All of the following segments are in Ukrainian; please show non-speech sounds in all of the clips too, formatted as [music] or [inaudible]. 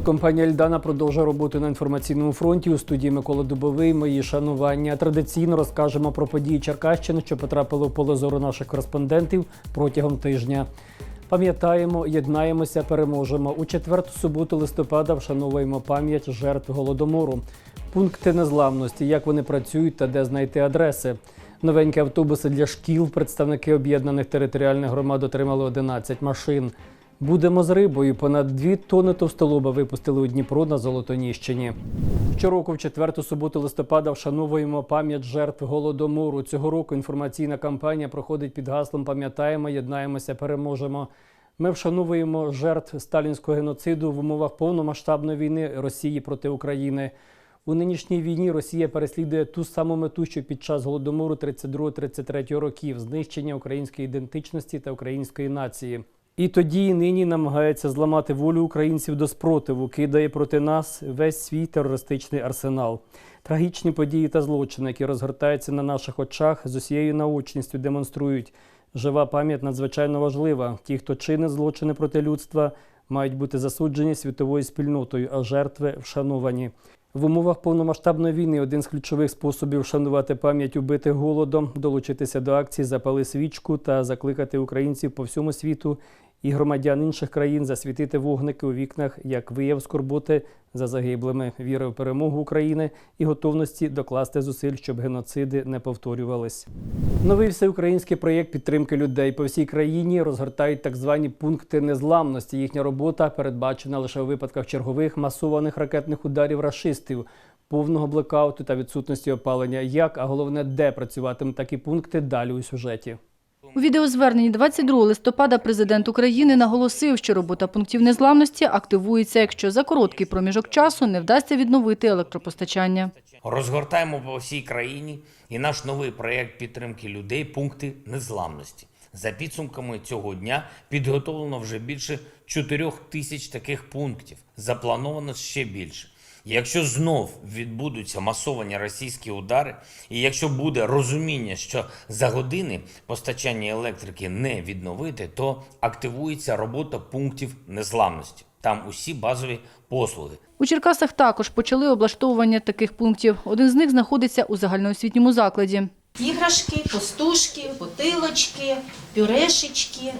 Телекомпанія Ельдана продовжує роботу на інформаційному фронті. У студії Микола Дубовий. Мої шанування. Традиційно розкажемо про події Черкащини, що потрапили в поле зору наших кореспондентів протягом тижня. Пам'ятаємо, єднаємося, переможемо. У четверту суботу листопада вшановуємо пам'ять жертв голодомору. Пункти незламності, як вони працюють та де знайти адреси. Новенькі автобуси для шкіл. Представники об'єднаних територіальних громад отримали 11 машин. Будемо з рибою. Понад 2 тонни товстолоба випустили у Дніпро на Золотоніщині. Щороку в четверту суботу листопада вшановуємо пам'ять жертв голодомору. Цього року інформаційна кампанія проходить під гаслом Пам'ятаємо, єднаємося, переможемо. Ми вшановуємо жертв сталінського геноциду в умовах повномасштабної війни Росії проти України. У нинішній війні Росія переслідує ту саму мету, що під час голодомору 32-33 років знищення української ідентичності та української нації. І тоді і нині намагається зламати волю українців до спротиву, кидає проти нас весь свій терористичний арсенал. Трагічні події та злочини, які розгортаються на наших очах, з усією наочністю демонструють. Жива пам'ять надзвичайно важлива. Ті, хто чинить злочини проти людства, мають бути засуджені світовою спільнотою, а жертви вшановані. В умовах повномасштабної війни один з ключових способів вшанувати пам'ять убитих голодом, долучитися до акції Запали свічку та закликати українців по всьому світу і громадян інших країн засвітити вогники у вікнах як вияв скорботи за загиблими, віри в перемогу України і готовності докласти зусиль, щоб геноциди не повторювались. Новий всеукраїнський проєкт підтримки людей по всій країні розгортають так звані пункти незламності. Їхня робота передбачена лише у випадках чергових масованих ракетних ударів рашистів, повного блекауту та відсутності опалення. Як, а головне, де працюватимуть такі пункти далі у сюжеті. У відеозверненні 22 листопада президент України наголосив, що робота пунктів незламності активується, якщо за короткий проміжок часу не вдасться відновити електропостачання. Розгортаємо по всій країні і наш новий проєкт підтримки людей пункти незламності. За підсумками цього дня підготовлено вже більше 4 тисяч таких пунктів. Заплановано ще більше. Якщо знов відбудуться масовані російські удари, і якщо буде розуміння, що за години постачання електрики не відновити, то активується робота пунктів незламності. Там усі базові послуги, У Черкасах також почали облаштовування таких пунктів. Один з них знаходиться у загальноосвітньому закладі. Іграшки, пустушки, бутилочки, пюрешечки,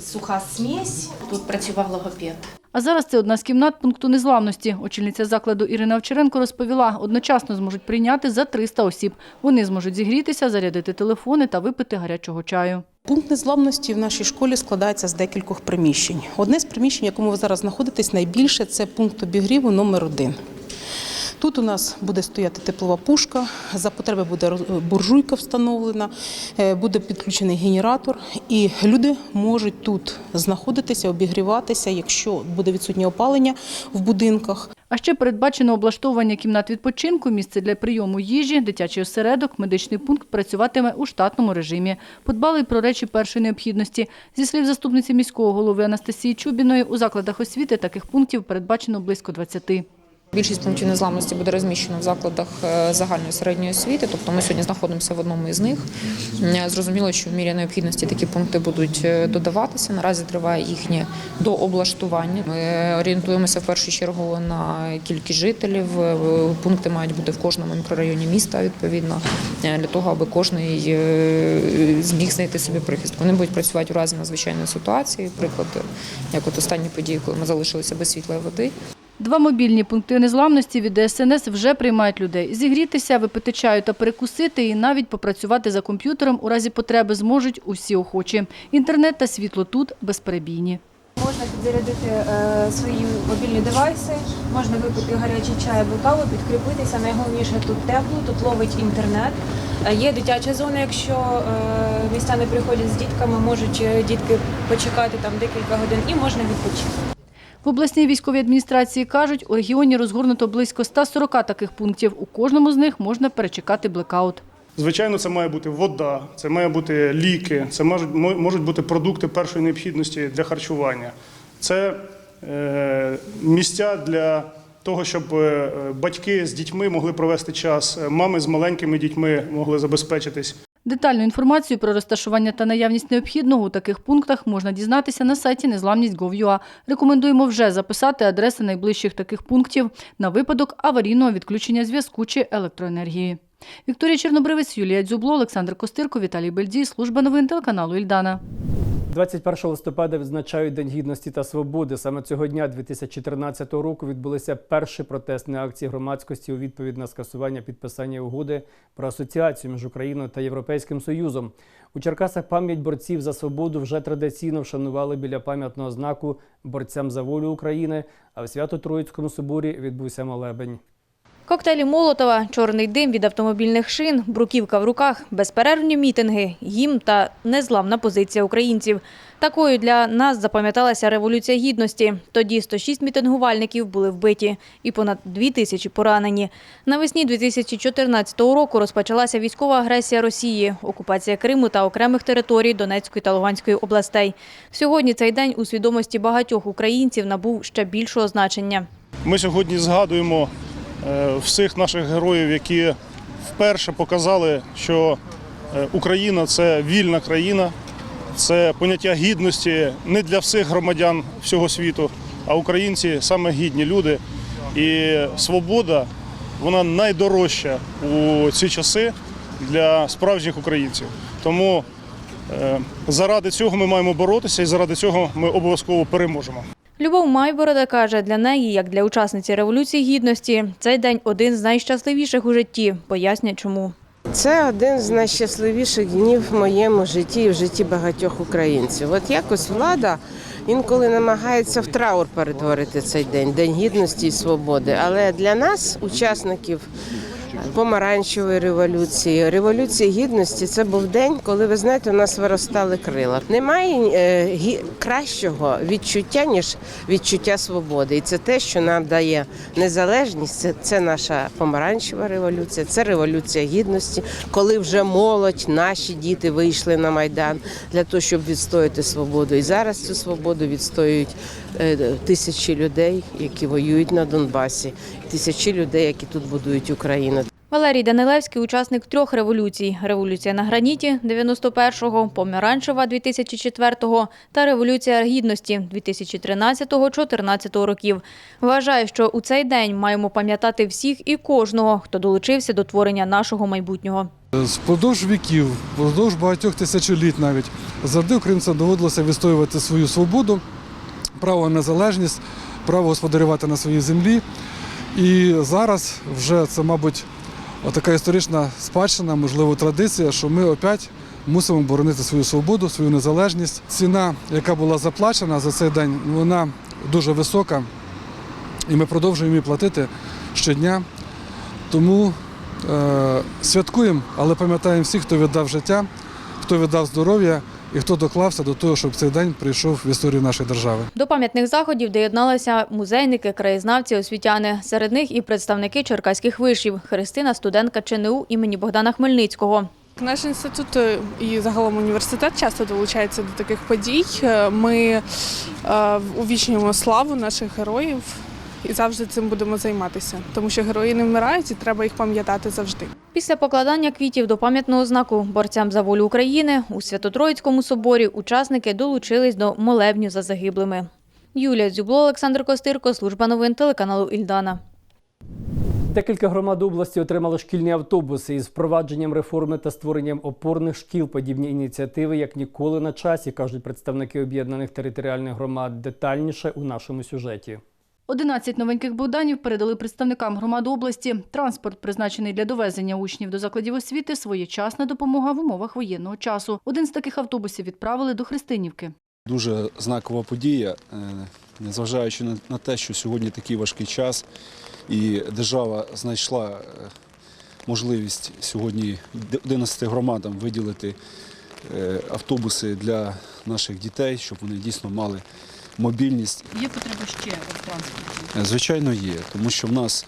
суха смесь. Тут працював логопед. А зараз це одна з кімнат пункту незламності. Очільниця закладу Ірина Овчаренко розповіла, одночасно зможуть прийняти за 300 осіб. Вони зможуть зігрітися, зарядити телефони та випити гарячого чаю. Пункт незламності в нашій школі складається з декількох приміщень. Одне з приміщень, якому ви зараз знаходитесь, найбільше це пункт обігріву номер один. Тут у нас буде стояти теплова пушка, за потреби буде буржуйка встановлена, е, буде підключений генератор, і люди можуть тут знаходитися, обігріватися, якщо буде відсутнє опалення в будинках. А ще передбачено облаштовування кімнат відпочинку, місце для прийому їжі, дитячий осередок, медичний пункт працюватиме у штатному режимі. Подбали про речі першої необхідності. Зі слів заступниці міського голови Анастасії Чубіної, у закладах освіти таких пунктів передбачено близько 20. Більшість пунктів незламності буде розміщено в закладах е, загальної середньої освіти. Тобто ми сьогодні знаходимося в одному із них. Е, Зрозуміло, що в мірі необхідності такі пункти будуть е, додаватися. Наразі триває їхнє дооблаштування. Ми орієнтуємося в першу чергу на кількість жителів. Пункти мають бути в кожному мікрорайоні міста відповідно для того, аби кожний зміг знайти собі прихист. Вони будуть працювати у разі надзвичайної ситуації. Приклад, як от останні події, коли ми залишилися без світла води. Два мобільні пункти незламності від ДСНС вже приймають людей. Зігрітися, випити чаю та перекусити і навіть попрацювати за комп'ютером у разі потреби зможуть усі охочі. Інтернет та світло тут безперебійні. Можна підзарядити е, свої мобільні девайси, можна випити гарячий чай або каву, підкріпитися. Найголовніше тут тепло, тут ловить інтернет. Е, Є дитяча зона, якщо е, містяни приходять з дітками, можуть дітки почекати там декілька годин і можна відпочити. В обласній військовій адміністрації кажуть, у регіоні розгорнуто близько 140 таких пунктів. У кожному з них можна перечекати блекаут. Звичайно, це має бути вода, це має бути ліки, це можуть, мо- можуть бути продукти першої необхідності для харчування. Це е, місця для того, щоб е, батьки з дітьми могли провести час, е, мами з маленькими дітьми могли забезпечитись. Детальну інформацію про розташування та наявність необхідного у таких пунктах можна дізнатися на сайті незламність.gov.ua. Рекомендуємо вже записати адреси найближчих таких пунктів на випадок аварійного відключення зв'язку чи електроенергії. Вікторія Чорнобривець, Юлія Дзюбло, Олександр Костирко, Віталій Бельдій. Служба новин телеканалу Ільдана. 21 листопада відзначають День гідності та свободи. Саме цього дня 2014 року відбулися перші протестні акції громадськості у відповідь на скасування підписання угоди про асоціацію між Україною та Європейським Союзом. У Черкасах пам'ять борців за свободу вже традиційно вшанували біля пам'ятного знаку борцям за волю України. А в Свято-Троїцькому соборі відбувся молебень. Коктейлі Молотова, чорний дим від автомобільних шин, бруківка в руках, безперервні мітинги, гімн та незламна позиція українців. Такою для нас запам'яталася Революція Гідності. Тоді 106 мітингувальників були вбиті і понад 2 тисячі поранені. Навесні 2014 року розпочалася військова агресія Росії, окупація Криму та окремих територій Донецької та Луганської областей. Сьогодні цей день у свідомості багатьох українців набув ще більшого значення. Ми сьогодні згадуємо всіх наших героїв, які вперше показали, що е, Україна це вільна країна, це поняття гідності не для всіх громадян всього світу, а українці саме гідні люди. І свобода вона найдорожча у ці часи для справжніх українців. Тому е, заради цього ми маємо боротися, і заради цього ми обов'язково переможемо. Любов Майборода каже, для неї, як для учасниці Революції Гідності, цей день один з найщасливіших у житті. Пояснять чому. Це один з найщасливіших днів в моєму житті і в житті багатьох українців. От якось влада інколи намагається в траур перетворити цей день, День гідності і свободи. Але для нас, учасників помаранчевої революції, революції гідності, це був день, коли ви знаєте, у нас виростали крила. Немає е, кращого відчуття ніж відчуття свободи, і це те, що нам дає незалежність. Це, це наша помаранчева революція, це революція гідності, коли вже молодь, наші діти вийшли на майдан для того, щоб відстояти свободу. І зараз цю свободу відстоюють е, тисячі людей, які воюють на Донбасі, тисячі людей, які тут будують Україну. Валерій Данилевський – учасник трьох революцій. Революція на граніті 91-го, Помаранчева 2004-го та Революція Гідності 2013-2014 років. Вважає, що у цей день маємо пам'ятати всіх і кожного, хто долучився до творення нашого майбутнього. Впродовж віків, впродовж багатьох тисячоліть навіть завжди українцям доводилося відстоювати свою свободу, право на незалежність, право господарювати на своїй землі. І зараз вже це, мабуть, така історична спадщина, можливо, традиція, що ми опять мусимо боронити свою свободу, свою незалежність. Ціна, яка була заплачена за цей день, вона дуже висока, і ми продовжуємо її платити щодня. Тому е, святкуємо, але пам'ятаємо всіх, хто віддав життя, хто віддав здоров'я і хто доклався до того, щоб цей день прийшов в історію нашої держави. До пам'ятних заходів доєдналися музейники, краєзнавці, освітяни. Серед них і представники черкаських вишів. Христина – студентка ЧНУ імені Богдана Хмельницького. Наш інститут е, і загалом університет часто долучається до таких подій. Е, Ми е, увічнюємо славу наших героїв і завжди цим будемо займатися, тому що герої не вмирають і треба їх пам'ятати завжди. Після покладання квітів до пам'ятного знаку борцям за волю України у Свято-Троїцькому соборі учасники долучились до молебню за загиблими. Юлія Дзюбло, Олександр Костирко, служба новин телеканалу Ільдана. Декілька громад області отримали шкільні автобуси із впровадженням реформи та створенням опорних шкіл. Подібні ініціативи як ніколи на часі, кажуть представники об'єднаних територіальних громад. Детальніше у нашому сюжеті. 11 новеньких Богданів передали представникам громад області. Транспорт, призначений для довезення учнів до закладів освіти, своєчасна допомога в умовах воєнного часу. Один з таких автобусів відправили до Христинівки. Дуже знакова подія, е, незважаючи на- те, що сьогодні такий важкий час, і держава знайшла е, можливість сьогодні 11 громадам виділити е, автобуси для наших дітей, щоб вони дійсно мали мобільність. Є потреба ще в транспорті. Е, Звичайно, є, тому що в нас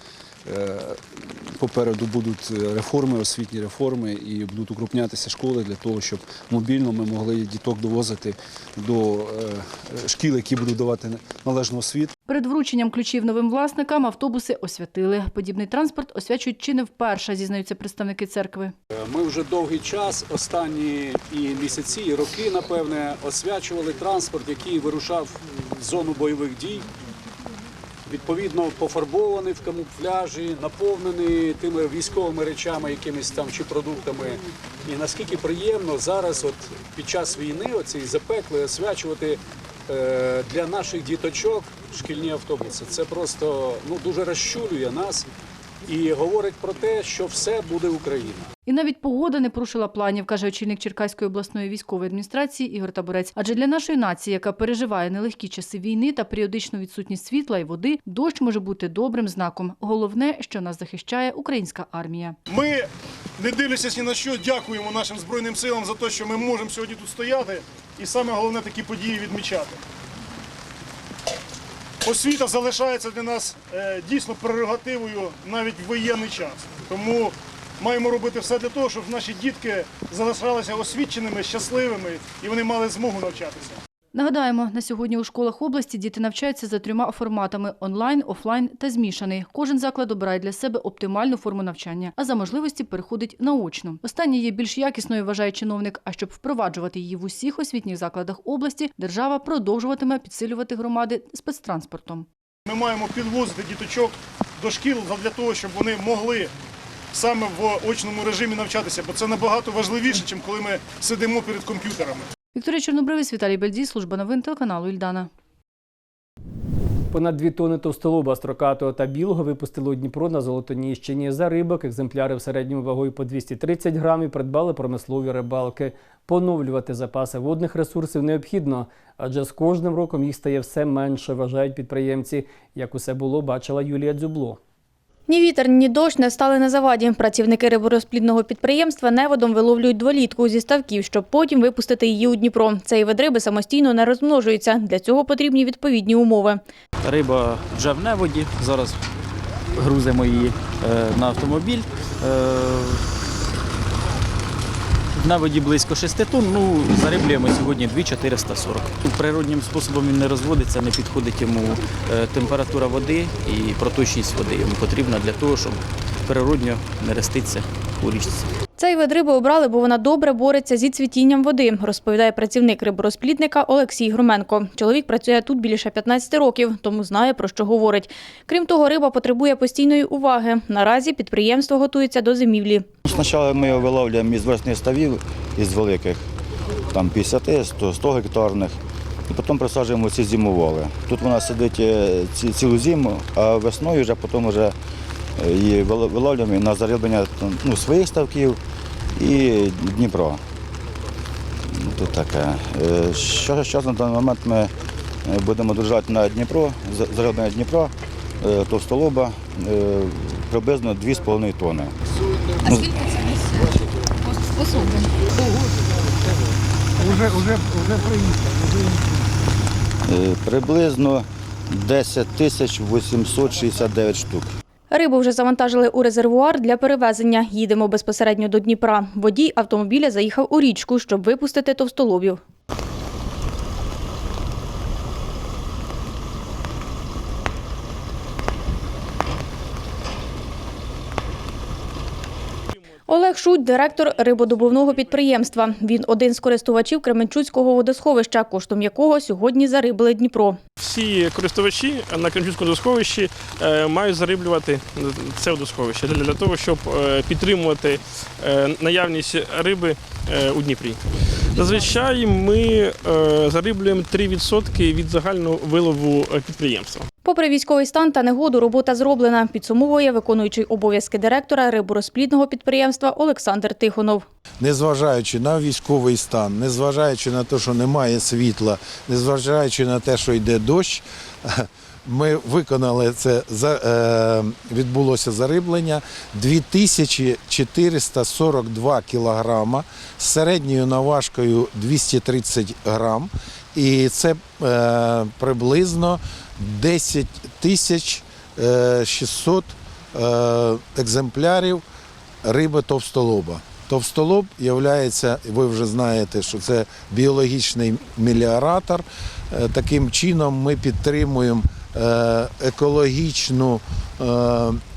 попереду будуть реформи, освітні реформи, і будуть укрупнятися школи для того, щоб мобільно ми могли діток довозити до е, шкіл, які будуть давати належну освіту. Перед врученням ключів новим власникам автобуси освятили. Подібний транспорт освячують чи не вперше, зізнаються представники церкви. Ми вже довгий час, останні і місяці, і роки, напевне, освячували транспорт, який вирушав в зону бойових дій. Відповідно, пофарбований в камуфляжі, наповнений тими військовими речами, якимись там чи продуктами. І наскільки приємно зараз, от під час війни, оцей запекли освячувати е, для наших діточок шкільні автобуси. Це просто ну дуже розчулює нас і говорить про те, що все буде Україна. І навіть погода не порушила планів, каже очільник Черкаської обласної військової адміністрації Ігор Табурець. Адже для нашої нації, яка переживає нелегкі часи війни та періодичну відсутність світла і води, дощ може бути добрим знаком. Головне, що нас захищає українська армія. Ми, не дивлячись ні на що, дякуємо нашим Збройним силам за те, що ми можемо сьогодні тут стояти і саме головне такі події відмічати. Освіта залишається для нас е, дійсно прерогативою навіть в воєнний час. Тому маємо робити все для того, щоб наші дітки залишалися освіченими, щасливими і вони мали змогу навчатися. Нагадаємо, на сьогодні у школах області діти навчаються за трьома форматами – онлайн, офлайн та змішаний. Кожен заклад обирає для себе оптимальну форму навчання, а за можливості переходить на очну. Останнє є більш якісною, вважає чиновник, а щоб впроваджувати її в усіх освітніх закладах області, держава продовжуватиме підсилювати громади спецтранспортом. Ми маємо підвозити діточок до шкіл для того, щоб вони могли саме в очному режимі навчатися, бо це набагато важливіше, ніж коли ми сидимо перед комп'ютерами. Вікторія Чорнобривець, Віталій Бельдій, служба новин телеканалу Ільдана. Понад дві тони товстолоба строкатого та білого випустили у Дніпро на Золотоніщині. За рибок екземпляри в середньому вагою по 230 грамів придбали промислові рибалки. Поновлювати запаси водних ресурсів необхідно, адже з кожним роком їх стає все менше, вважають підприємці. Як усе було, бачила Юлія Дзюбло. Ні вітер, ні дощ не стали на заваді. Працівники риборозплідного підприємства неводом виловлюють дволітку зі ставків, щоб потім випустити її у Дніпро. Цей вид риби самостійно не розмножується. Для цього потрібні відповідні умови. Риба вже в неводі. Зараз грузимо її е, на автомобіль. Е, воді близько 6 тонн, ну, зариблюємо сьогодні 2,440. Природнім способом він не розводиться, не підходить йому е, температура води і проточність води. Йому потрібна для того, щоб природньо не реститься у річці. Цей вид риби обрали, бо вона добре бореться зі цвітінням води, розповідає працівник риборозплідника Олексій Громенко. Чоловік працює тут більше 15 років, тому знає, про що говорить. Крім того, риба потребує постійної уваги. Наразі підприємство готується до зимівлі. Спочатку ми виловлюємо із верхніх ставів, із великих, там 50, 100, 100 гектарних, і потім присаджуємо ці зимоволи. Тут вона сидить е, ці- цілу зиму, а весною вже потім вже вил- виловлюємо на зариблення там, ну, своїх ставків і Дніпро. Ну, Тут таке. Е, Що зараз на даний момент ми е, будемо держати на Дніпро, за- зариблення Дніпро, е, товстолоба, приблизно 2,5 тонни. А Ну, Уже, уже, уже Е, Приблизно 10 тисяч 869 штук. Рибу вже завантажили у резервуар для перевезення. Їдемо безпосередньо до Дніпра. Водій автомобіля заїхав у річку, щоб випустити товстолобів. Олег Шуть – директор рибодобувного підприємства. Він один з користувачів Кременчуцького водосховища, коштом якого сьогодні зарибили Дніпро. Всі користувачі на Кремчуцькому водосховищі е, мають зариблювати це водосховище для того, щоб е, підтримувати е, наявність риби е, у Дніпрі. Зазвичай ми е, зариблюємо 3% від загального вилову е, підприємства. Попри військовий стан та негоду, робота зроблена, підсумовує виконуючий обов'язки директора риборозплідного підприємства Олександр Тихонов. Незважаючи на військовий стан, незважаючи на те, що немає світла, незважаючи на те, що йде дощ, [laughs] ми виконали це е, відбулося зариблення 2442 кілограма з середньою наважкою 230 грам. І це е, приблизно 10 тисяч е, 600 е, екземплярів риби товстолоба. Товстолоб є, ви вже знаєте, що це біологічний меліоратор. Е, Таким чином ми підтримуємо е, екологічну е,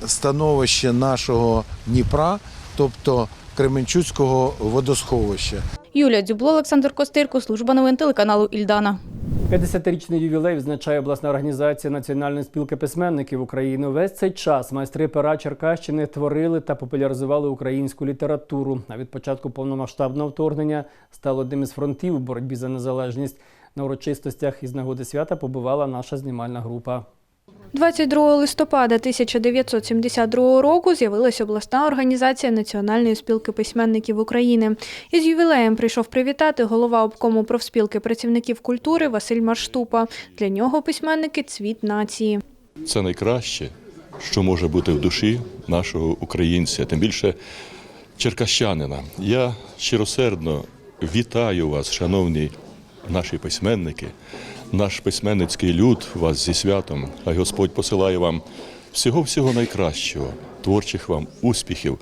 становище нашого Дніпра, тобто Кременчуцького водосховища. Юлія Дзюбло, Олександр Костирко, служба новин телеканалу Ільдана. 50-річний ювілей відзначає обласна організація Національної спілки письменників України. Весь цей час майстри пера Черкащини творили та популяризували українську літературу. А від початку повномасштабного вторгнення стало одним із фронтів у боротьбі за незалежність. На урочистостях із нагоди свята побувала наша знімальна група. 22 листопада 1972 року з'явилася обласна організація Національної спілки письменників України. Із ювілеєм прийшов привітати голова обкому профспілки працівників культури Василь Марштупа. Для нього письменники цвіт нації. Це найкраще, що може бути в душі нашого українця, тим більше черкащанина. Я щиросердно вітаю вас, шановні наші письменники, наш письменницький люд вас зі святом. Хай Господь посилає вам всього-всього найкращого, творчих вам успіхів,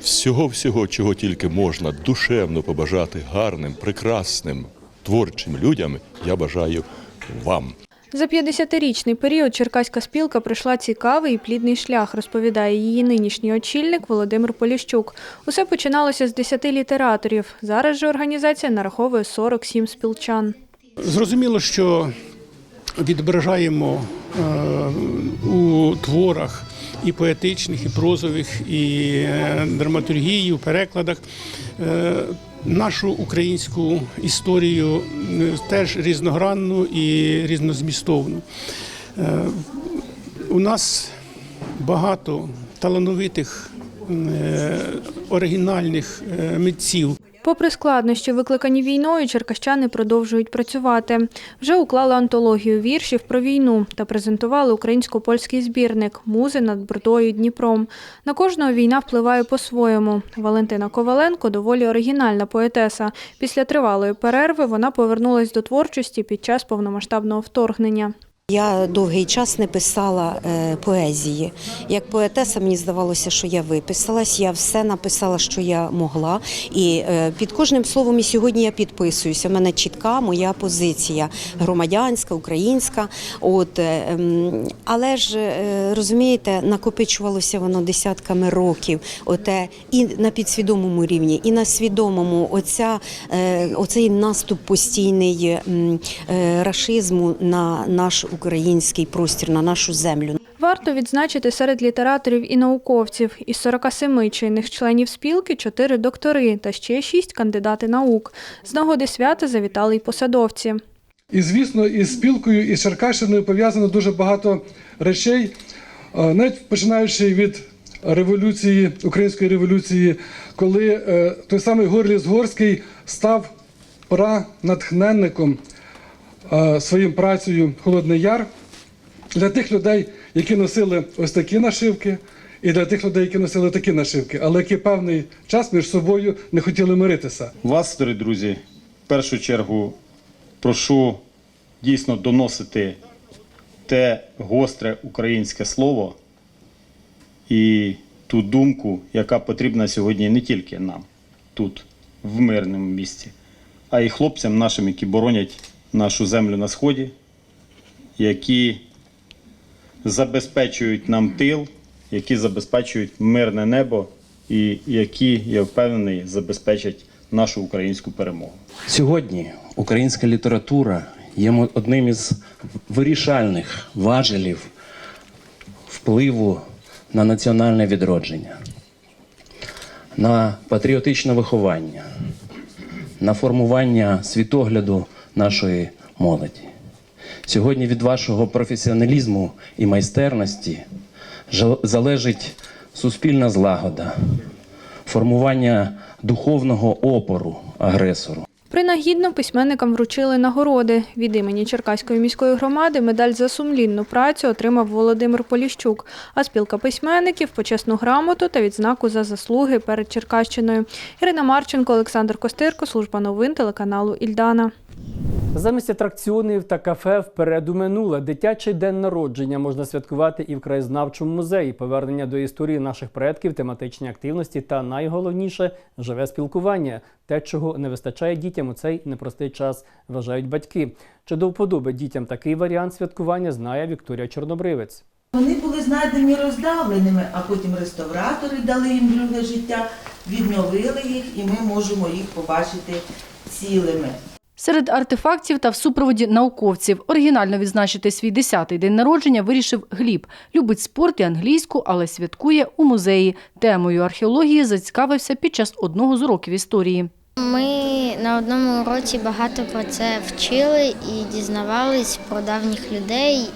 всього-всього, чого тільки можна душевно побажати гарним, прекрасним, творчим людям. Я бажаю вам. За 50-річний період Черкаська спілка пройшла цікавий і плідний шлях, розповідає її нинішній очільник Володимир Поліщук. Усе починалося з 10 літераторів. Зараз же організація нараховує 47 спілчан. Зрозуміло, що відображаємо е, у творах і поетичних, і прозових, і е, драматургії, у перекладах е, нашу українську історію теж різногранну і різнозмістовну. У нас багато талановитих оригінальних митців. Попри складнощі, викликані війною, черкащани продовжують працювати. Вже уклали антологію віршів про війну та презентували українсько-польський збірник Музи над Бродою і Дніпром. На кожного війна впливає по-своєму. Валентина Коваленко доволі оригінальна поетеса. Після тривалої перерви вона повернулась до творчості під час повномасштабного вторгнення. Я довгий час не писала е, поезії. Як поетеса, мені здавалося, що я виписалась. Я все написала, що я могла. І е, під кожним словом і сьогодні я підписуюся. У мене чітка моя позиція громадянська, українська. От, е, ем, але ж розумієте, накопичувалося воно десятками років. Оте і на підсвідомому рівні, і на свідомому. Оця, оцей наступ постійний рашизму на наш український простір, на нашу землю. Варто відзначити серед літераторів і науковців. Із 47 чинних членів спілки – 4 доктори та ще 6 кандидати наук. З нагоди свята завітали й посадовці. І звісно, із спілкою, із Черкащиною пов'язано дуже багато речей, Е, навіть починаючи від революції, української революції, коли е, той самий Горліс Горський став пранатхненником своїм працею Холодний Яр для тих людей, які носили ось такі нашивки, і для тих людей, які носили такі нашивки, але які певний час між собою не хотіли миритися. Вас, дорогі друзі, в першу чергу прошу дійсно доносити те гостре українське слово і ту думку, яка потрібна сьогодні не тільки нам тут, в мирному місті, а й хлопцям нашим, які боронять нашу землю на сході, які забезпечують нам тил, які забезпечують мирне небо і які, я впевнений, забезпечать нашу українську перемогу. Сьогодні українська література є одним із вирішальних важелів впливу на національне відродження, на патріотичне виховання, на формування світогляду нашої молоді. Сьогодні від вашого професіоналізму і майстерності залежить суспільна злагода, формування духовного опору агресору. Принагідно письменникам вручили нагороди. Від імені Черкаської міської громади медаль за сумлінну працю отримав Володимир Поліщук, а спілка письменників почесну грамоту та відзнаку за заслуги перед Черкащиною. Ірина Марченко, Олександр Костирко, служба новин телеканалу Ільдана. Замість атракціонів та кафе вперед у минуле. Дитячий день народження можна святкувати і в краєзнавчому музеї. Повернення до історії наших предків, тематичні активності та найголовніше живе спілкування. Те, чого не вистачає дітям у цей непростий час, вважають батьки. Чи до вподоби дітям такий варіант святкування знає Вікторія Чорнобривець. Вони були знайдені роздавленими, а потім реставратори дали їм друге життя, відновили їх, і ми можемо їх побачити цілими. Серед артефактів та в супроводі науковців оригінально відзначити свій 10-й день народження вирішив Гліб. Любить спорт і англійську, але святкує у музеї. Темою археології зацікавився під час одного з уроків історії. Ми на одному уроці багато про це вчили і дізнавались про давніх людей,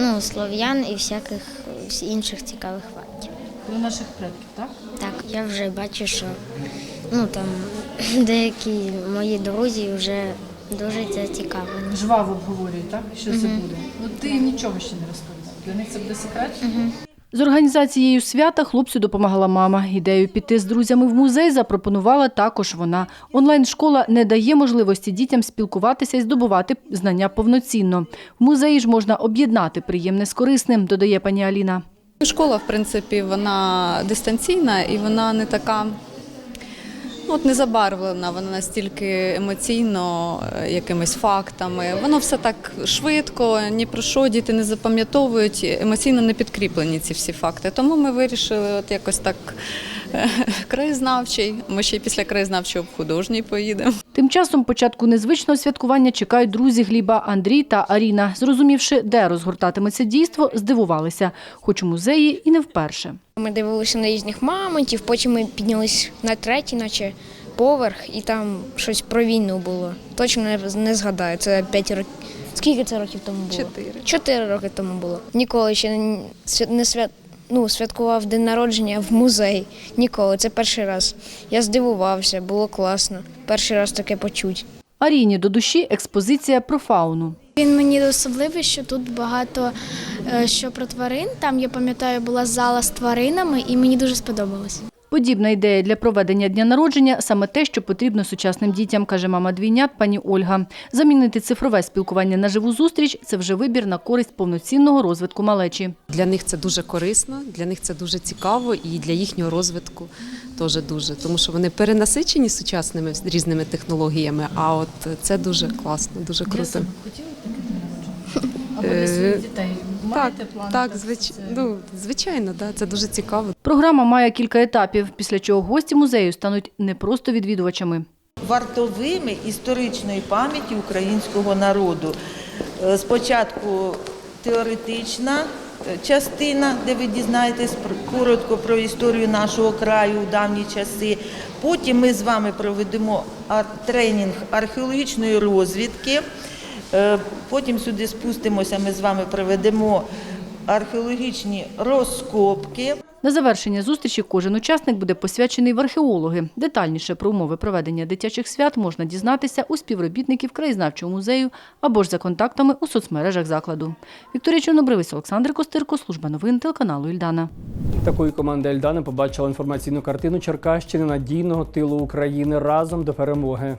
ну, слов'ян і всяких інших цікавих фактів. Про наших предків, так? Так, я вже бачу, що ну, там, [clears throat] деякі мої друзі вже дуже зацікавлені. Жваво обговорюють, так? Що це буде? Ну ти нічого ще не розповідав. Для них це буде секрет? З організацією свята хлопцю допомагала мама. Ідею піти з друзями в музей запропонувала також вона. Онлайн-школа не дає можливості дітям спілкуватися і здобувати знання повноцінно. В музеї ж можна об'єднати приємне з корисним, додає пані Аліна. Школа, в принципі, вона дистанційна і вона не така. Ну, От не забарвлена, вона настільки емоційно е, якимись фактами. Воно все так швидко, ні про що діти не запам'ятовують, емоційно не підкріплені ці всі факти. Тому ми вирішили от якось так [laughs] краєзнавчий. Ми ще й після краєзнавчого в художній поїдемо. Тим часом початку незвичного святкування чекають друзі Гліба Андрій та Аріна. Зрозумівши, де розгортатиметься дійство, здивувалися, хоч у музеї і не вперше. Ми дивилися на різних мамонтів, потім ми піднялись на третій, наче поверх, і там щось про війну було. Точно не, згадаю. Це 5 років. Скільки це років тому було? Чотири. Чотири роки тому було. Ніколи ще не свят, ну, святкував день народження в музей. Ніколи. Це перший раз. Я здивувався, було класно. Перший раз таке почуть. Аріні до душі експозиція про фауну. Він мені особливий, що тут багато е, що про тварин. Там я пам'ятаю, була зала з тваринами, і мені дуже сподобалось. Подібна ідея для проведення дня народження саме те, що потрібно сучасним дітям, каже мама двійнят пані Ольга. Замінити цифрове спілкування на живу зустріч це вже вибір на користь повноцінного розвитку малечі. Для них це дуже корисно, для них це дуже цікаво і для їхнього розвитку теж дуже, тому що вони перенасичені сучасними різними технологіями. А от це дуже класно, дуже круто. Е, Так, так, звич... ну, звичайно, да, це дуже цікаво. Програма має кілька етапів, після чого гості музею стануть не просто відвідувачами. Вартовими історичної пам'яті українського народу. Е, Спочатку теоретична е, частина, де ви дізнаєтесь коротко про історію нашого краю в давні часи. Потім ми з вами проведемо тренінг археологічної розвідки. Е, Потім сюди спустимося, ми з вами проведемо археологічні розкопки. На завершення зустрічі кожен учасник буде посвячений в археологи. Детальніше про умови проведення дитячих свят можна дізнатися у співробітників краєзнавчого музею або ж за контактами у соцмережах закладу. Вікторія Чорнобривець, Олександр Костирко, служба новин телеканалу Ільдана. Такою команда Ельдани побачила інформаційну картину Черкащини надійного тилу України разом до перемоги.